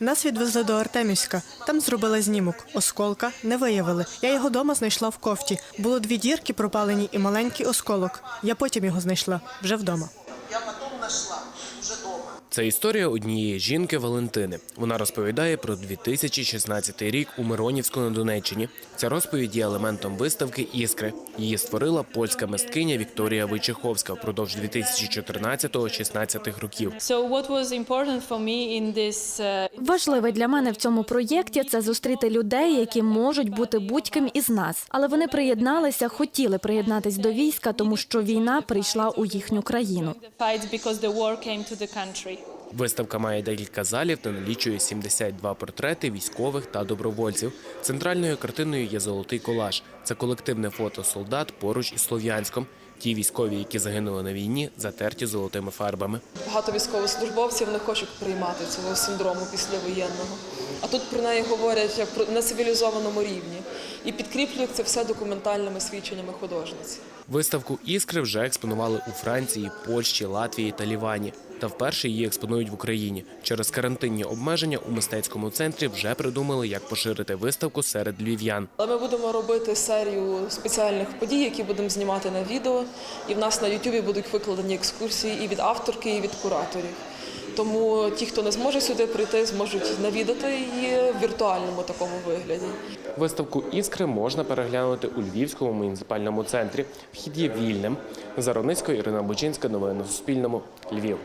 Нас відвезли до Артемівська. Там зробили знімок. Осколка не виявили. Я його дома знайшла в кофті. Було дві дірки пропалені і маленький осколок. Я потім його знайшла вже вдома. Я потім дома. Це історія однієї жінки Валентини. Вона розповідає про 2016 рік у Миронівську на Донеччині. Ця розповідь є елементом виставки Іскри. Її створила польська мисткиня Вікторія Войчеховська впродовж 2014-16 років. Uh, Важливе для мене в цьому проєкті це зустріти людей, які можуть бути будь-ким із нас, але вони приєдналися, хотіли приєднатись до війська, тому що війна прийшла у їхню країну. Виставка має декілька залів та налічує 72 портрети військових та добровольців. Центральною картиною є золотий колаж. Це колективне фото солдат поруч із Слов'янськом. Ті військові, які загинули на війні, затерті золотими фарбами. Багато військовослужбовців не хочуть приймати цього синдрому післявоєнного. А тут про неї говорять як про на цивілізованому рівні і підкріплюють це все документальними свідченнями художниці. Виставку іскри вже експонували у Франції, Польщі, Латвії та Лівані. Та вперше її експонують в Україні. Через карантинні обмеження у мистецькому центрі вже придумали, як поширити виставку серед львів'ян. Але ми будемо робити серію спеціальних подій, які будемо знімати на відео. І в нас на Ютубі будуть викладені екскурсії і від авторки, і від кураторів. Тому ті, хто не зможе сюди прийти, зможуть навідати її в віртуальному такому вигляді. Виставку іскри можна переглянути у Львівському муніципальному центрі. Вхід є вільним. Зароницько Ірина Бучинська. Новини на Суспільному. Львів.